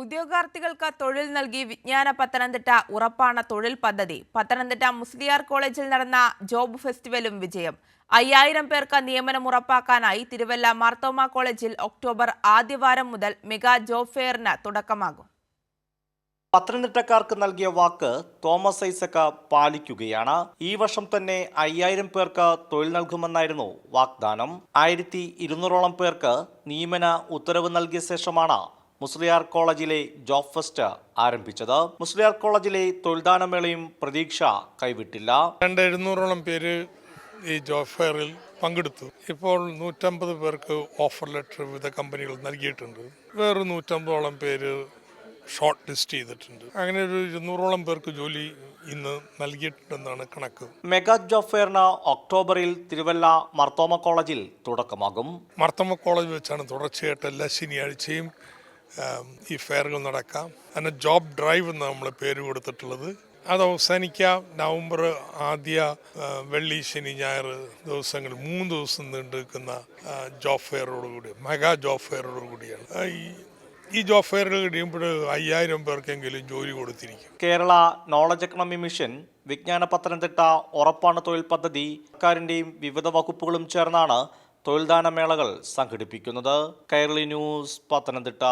ഉദ്യോഗാർത്ഥികൾക്ക് തൊഴിൽ നൽകി വിജ്ഞാന പത്തനംതിട്ട ഉറപ്പാണ് തൊഴിൽ പദ്ധതി. പത്തനംതിട്ട മുസ്ലിയാർ കോളേജിൽ നടന്ന ജോബ് ഫെസ്റ്റിവലും വിജയം. അയ്യായിരം പേർക്ക് നിയമനം ഉറപ്പാക്കാനായി തിരുവല്ല മാർത്തോമ കോളേജിൽ ഒക്ടോബർ ആദ്യവാരം മുതൽ മെഗാ ജോബ് ഫെയറിന് തുടക്കമാകും. പത്തനംതിട്ടക്കാർക്ക് നൽകിയ വാക്ക് തോമസ് ഐസക്ക പാലിക്കുകയാണ്. ഈ വർഷം തന്നെ അയ്യായിരം പേർക്ക് തൊഴിൽ നൽകുമെന്നായിരുന്നു വാഗ്ദാനം. ആയിരത്തി ഇരുന്നൂറോളം പേർക്ക് നിയമന ഉത്തരവ് നൽകിയ ശേഷമാണ് മുസ്ലിയാർ കോളേജിലെ ജോബ് ഫെസ്റ്റ് ആരംഭിച്ചത്. മുസ്ലിയാർ കോളേജിലെ തൊഴിൽദാനമേളയും പ്രതീക്ഷ കൈവിട്ടില്ല. രണ്ട് എഴുന്നൂറോളം പേര് ഈ ജോബ് ഫെയറിൽ പങ്കെടുത്തു. ഇപ്പോൾ നൂറ്റമ്പത് പേർക്ക് ഓഫർ ലെറ്റർ വിവിധ കമ്പനികൾ നൽകിയിട്ടുണ്ട്. വേറെ നൂറ്റമ്പതോളം പേര് ഷോർട്ട് ലിസ്റ്റ് ചെയ്തിട്ടുണ്ട്. അങ്ങനെ ഒരു ഇരുന്നൂറോളം പേർക്ക് ജോലി ഇന്ന് നൽകിയിട്ടുണ്ടെന്നാണ് കണക്ക്. മെഗാ ജോബ് ഫെയറിന് ഒക്ടോബറിൽ തിരുവല്ല മർത്തോമ കോളേജിൽ തുടക്കമാകും. മർത്തോമ കോളേജ് വെച്ചാണ് തുടർച്ചയായിട്ട് എല്ലാ ശനിയാഴ്ചയും ഈ ഫെയറുകൾ നടക്കാം. അതിന് ജോബ് ഡ്രൈവ് എന്ന് നമ്മൾ പേര് കൊടുത്തിട്ടുള്ളത്. അത് അവസാനിക്കാം. നവംബർ ആദ്യ വെള്ളി ശനി ഞായർ ദിവസങ്ങൾ മൂന്ന് ദിവസം നീണ്ടു നിൽക്കുന്ന ജോബ് ഫെയറോടുകൂടി മെഗാ ജോബ് ഫെയറോടുകൂടിയാണ് ഈ ഈ ജോബ് ഫെയറിൽ കഴിയുമ്പോൾ അയ്യായിരം പേർക്കെങ്കിലും ജോലി കൊടുത്തിരിക്കും. Kerala knowledge economy mission Vijnana Pathanamthitta ഉറപ്പാണ് തൊഴിൽ പദ്ധതി സർക്കാരിന്റെയും വിവിധ വകുപ്പുകളും ചേർന്നാണ് തൊഴിൽദാന മേളകൾ സംഘടിപ്പിക്കുന്നത്. കൈരളി ന്യൂസ് പത്തനംതിട്ട.